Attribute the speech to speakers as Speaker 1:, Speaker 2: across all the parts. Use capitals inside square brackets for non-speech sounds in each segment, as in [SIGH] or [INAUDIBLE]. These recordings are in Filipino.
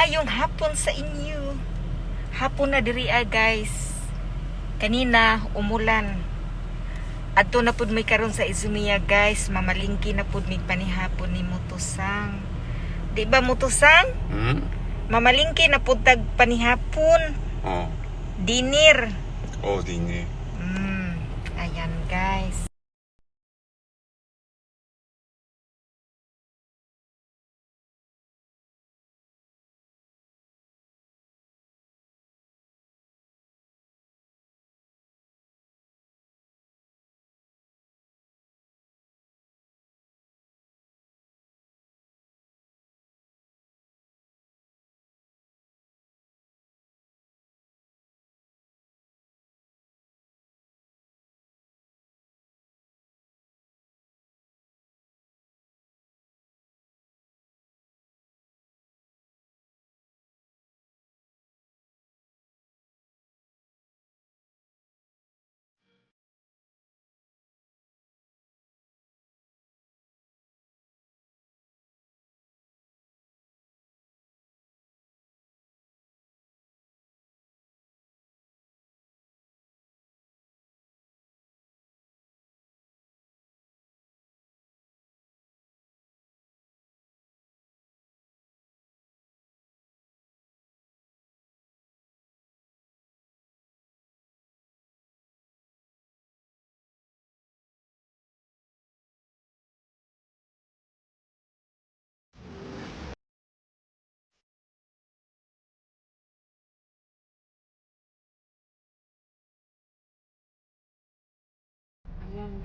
Speaker 1: Maayong hapon sa inyo. Hapon na diri ay guys. Kanina umulan. Adto na pud may karon sa Izumiya guys, mamalingki na pud mig panihapon ni Mutosang. Di ba Mutosang?
Speaker 2: Hmm?
Speaker 1: Mamalingki na pud tag panihapon.
Speaker 2: Oh.
Speaker 1: Dinner.
Speaker 2: Oh, dinner.
Speaker 1: Mm, ayan guys.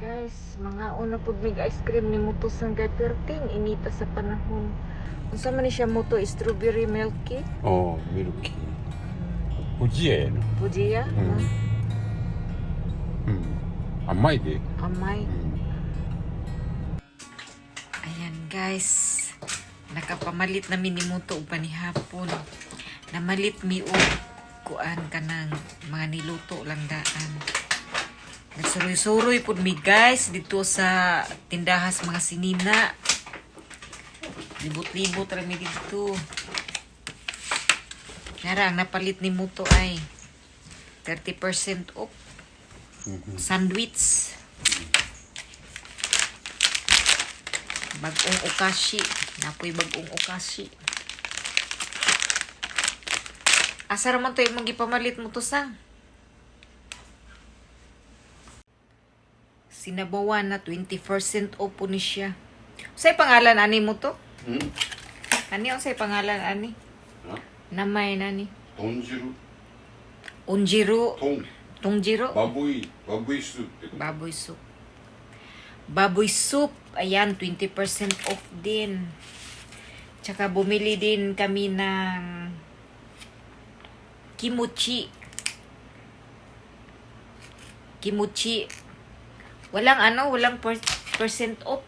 Speaker 1: Guys, mga una po big ice cream ni Muto Sangga 13 inita sa panahon. Unsa man siya Muto strawberry milk cake?
Speaker 2: Oh, milk cake. Pujiya yan. Eh,
Speaker 1: Pujiya?
Speaker 2: Mm. Mm. Amay di.
Speaker 1: Amay.
Speaker 2: Mm.
Speaker 1: Ayan guys. Nakapamalit na ni Muto uban ni hapon. Namalit mi og kuan kanang mga niluto lang daan. Nagsuroy-suroy pud mi guys dito sa tindahas mga sinina. Libot-libot ra mi dito. Nara, ang napalit ni Muto ay 30% off
Speaker 2: 응.
Speaker 1: sandwich. Bagong okashi. Napoy bagong okashi. Asa raman to imong gipamalit mo to sang? Sinabawan na 20% off po ni siya. Say pangalan ani mo to?
Speaker 2: Hmm?
Speaker 1: Ani ang say pangalan ani?
Speaker 2: Ha?
Speaker 1: Namay
Speaker 2: na
Speaker 1: ni.
Speaker 2: Tonjiro. Onjiro. Tong. Tongjiro. Baboy. Baboy soup.
Speaker 1: Baboy soup. Baboy soup. Ayan, 20% off din. Tsaka bumili din kami ng kimchi. Kimchi Walang ano, walang per- percent off.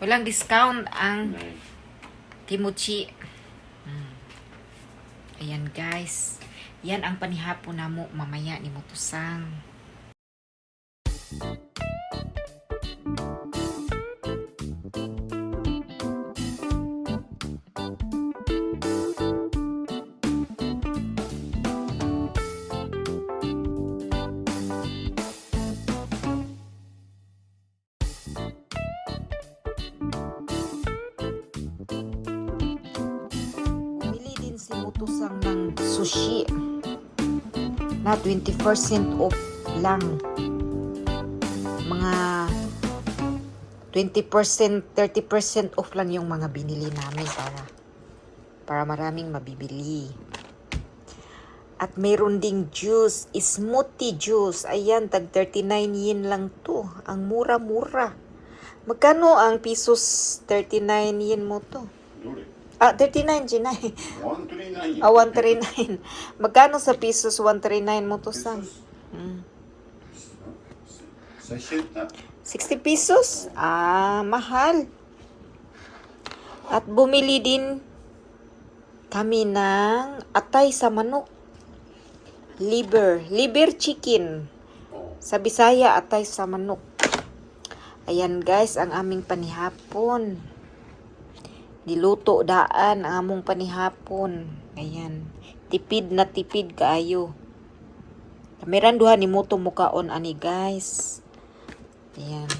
Speaker 1: Walang discount ang kimchi. Mm. Ayan guys. Yan ang panihapon namo mamaya ni Motosang. Mutusang ng sushi na 20% off lang. Mga 20%, 30% off lang yung mga binili namin para para maraming mabibili. At mayroon ding juice, smoothie juice. Ayan, tag 39 yen lang to. Ang mura-mura. Magkano ang pesos 39 yen mo to?
Speaker 2: 노래.
Speaker 1: Ah, 39,
Speaker 2: Gina. 139.
Speaker 1: Ah, 139. Magkano sa pesos 139 mo to, Sam? Mm.
Speaker 2: 60.
Speaker 1: 60 pesos? Ah, mahal. At bumili din kami ng atay sa manok. Liver. Liver chicken. Sa Bisaya, atay sa manok. Ayan guys, ang aming panihapon. Niluto daan ang among panihapon. Ayan. Tipid na tipid kaayo. Kameran duha ni muto mukaon ani guys. Ayan.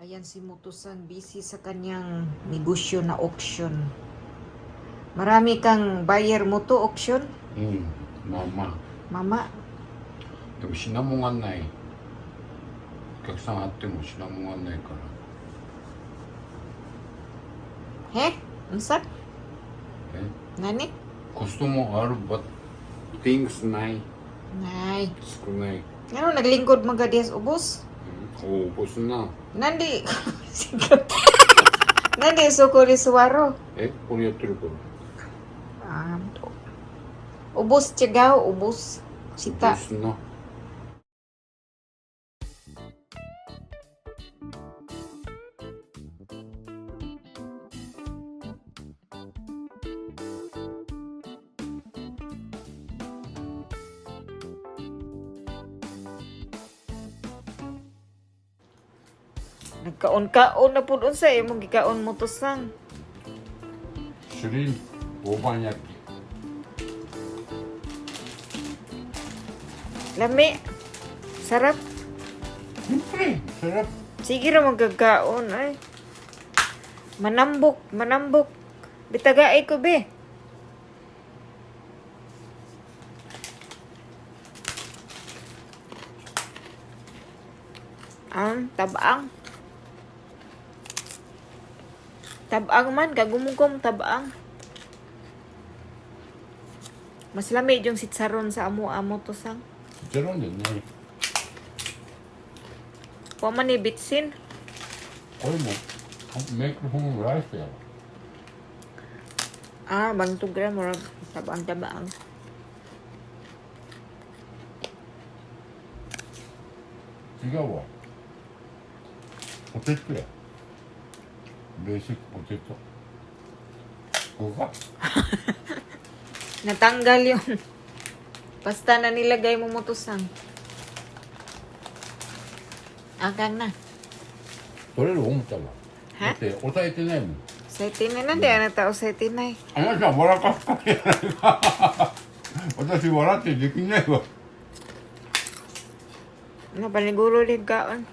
Speaker 1: Ayan si Mutosan busy sa kanyang negosyo na auction. Marami kang buyer mo to auction?
Speaker 3: Hmm,
Speaker 1: mama.
Speaker 3: Mama? Ito sinamungan na eh. Kaksan ate mo sinamungan na eh.
Speaker 1: He? Unsap?
Speaker 3: Eh?
Speaker 1: Nani?
Speaker 3: Gusto mo or but things
Speaker 1: nay
Speaker 3: Nay. Gusto.
Speaker 1: Ano naglingkod mga dias ubos?
Speaker 3: Mm-hmm. Oo, ubos na.
Speaker 1: Nandi. [LAUGHS] Nandi sukuri suwaro.
Speaker 3: Eh, punya truko. Ah,
Speaker 1: to. ubos cigaw, ubos sita.
Speaker 3: Ubos na.
Speaker 1: Nagkaon-kaon na pud unsa imong gikaon mo to sang.
Speaker 3: Shrimp, obanyaki.
Speaker 1: Lami. Sarap.
Speaker 3: Siyempre, sarap.
Speaker 1: Sige ra magkakaon ay. Manambok, manambok. Bitagaay ko be. Ang tabaang. Tabaang man, kagumugom, tabaang. Mas lamig yung sitsaron sa amo-amo to sang.
Speaker 3: Sitsaron yun, yun.
Speaker 1: Huwag man
Speaker 3: ibitsin. Koy mo, make home rice yan.
Speaker 1: Ah, bang tugra mo,
Speaker 3: tabaang-tabaang. Sigaw ah. Kapit yan トやベーシックポテトここか [LAUGHS]
Speaker 1: Natanggal yun. Basta na nilagay mo mutusang. Akan na.
Speaker 3: 取れる思ったわ
Speaker 1: は
Speaker 3: だって押さえてないもん
Speaker 1: Sa itinay na, di na tao sa itinay.
Speaker 3: あなた笑かすかじゃないか私笑ってできないわ
Speaker 1: Ano, paniguro rin kaon.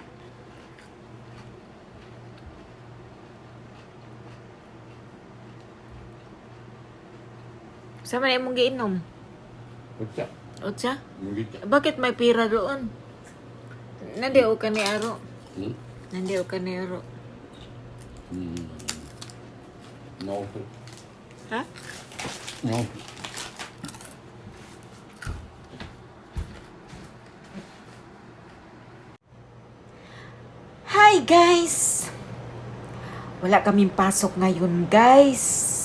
Speaker 1: Sa man imong giinom?
Speaker 3: Utsa. Utsa?
Speaker 1: Bakit may pira doon? Nandi o ka ni Aro.
Speaker 3: Hmm?
Speaker 1: Nandi o ka ni Aro.
Speaker 3: Hmm. No.
Speaker 1: Ha?
Speaker 3: No.
Speaker 1: Hi guys! Wala kaming pasok ngayon guys.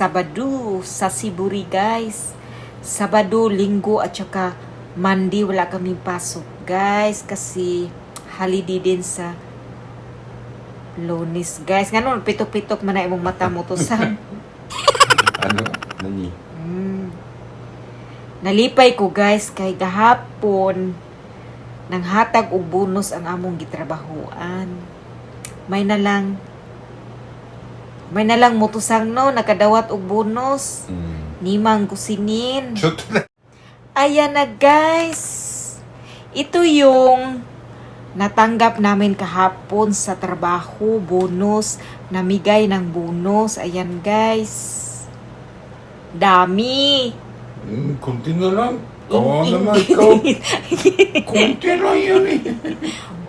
Speaker 1: Sabado sa Siburi guys. Sabado, Linggo at saka Monday wala kaming pasok guys kasi holiday din sa Lunes guys. Nganon pitok-pitok man na imong mata mo to
Speaker 3: sam. [LAUGHS] ano? Nani?
Speaker 1: Mm. Nalipay ko guys kay gahapon nang hatag og bonus ang among gitrabahoan. May na lang may nalang motosang no, nakadawat og bonus.
Speaker 3: Mm.
Speaker 1: Nimang
Speaker 3: kusinin. Shoot.
Speaker 1: Ayan na guys. Ito yung natanggap namin kahapon sa trabaho, bonus, namigay ng bonus. Ayan guys. Dami.
Speaker 3: Mm, kunti na lang. Kawa mm. naman ikaw. [LAUGHS] kunti lang yun eh.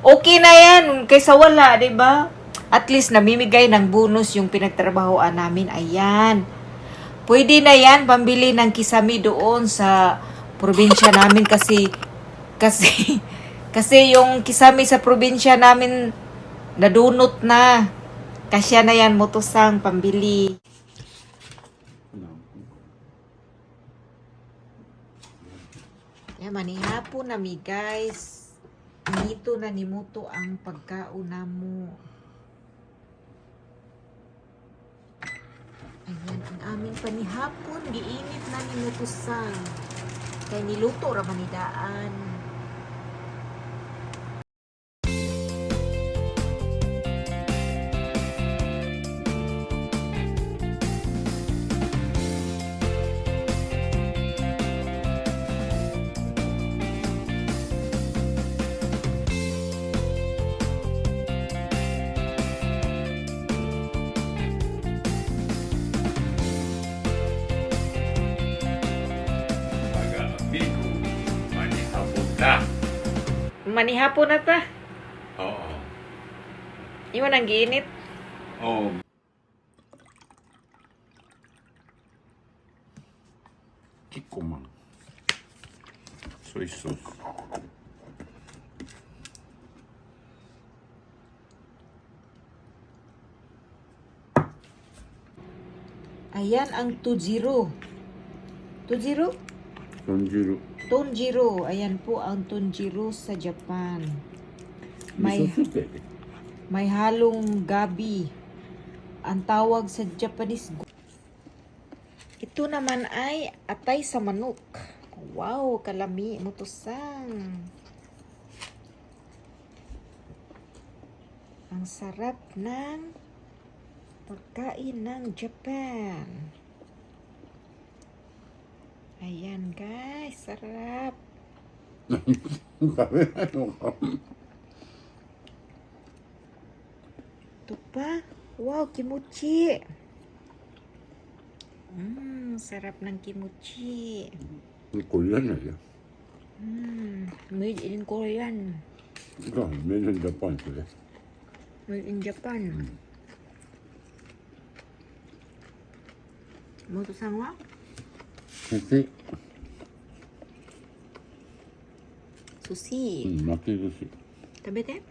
Speaker 1: Okay na yan, kaysa wala, di ba? At least namimigay ng bonus yung pinagtrabahoan namin. Ayan. Pwede na yan pambili ng kisami doon sa probinsya namin kasi kasi [LAUGHS] kasi yung kisami sa probinsya namin nadunot na. Kasya na yan motosang pambili. Yan, manihapon na mi guys. Nito na ni Muto ang pagkauna mo. Ayan, ang aming panihapon. Giinit na ni Muto sang. Kaya niluto ra manidaan. Manihapon na ta.
Speaker 2: Oo.
Speaker 1: Iwan ang giinit.
Speaker 2: Oo. Kikkoman. Soy sauce.
Speaker 1: Ayan ang Tujiro. Tujiro?
Speaker 2: Tonjiru.
Speaker 1: Tonjiro. Ayan po ang Tonjiro sa Japan. May,
Speaker 3: suke.
Speaker 1: may halong gabi. Ang tawag sa Japanese. Ito naman ay atay sa manok. Wow, kalami mo to sang. Ang sarap ng pagkain ng Japan. Ayan guys, sarap.
Speaker 3: Sabi ano ka?
Speaker 1: Ito pa. Wow, kimchi. Mmm, sarap ng kimchi.
Speaker 3: Korean na yan.
Speaker 1: Mmm, made in Korean.
Speaker 3: Ikaw, made in Japan sila.
Speaker 1: Made in Japan. Moto sang wa?
Speaker 3: Sushi.
Speaker 1: Sushi.
Speaker 3: Hmm, maki sushi.
Speaker 1: Tabete?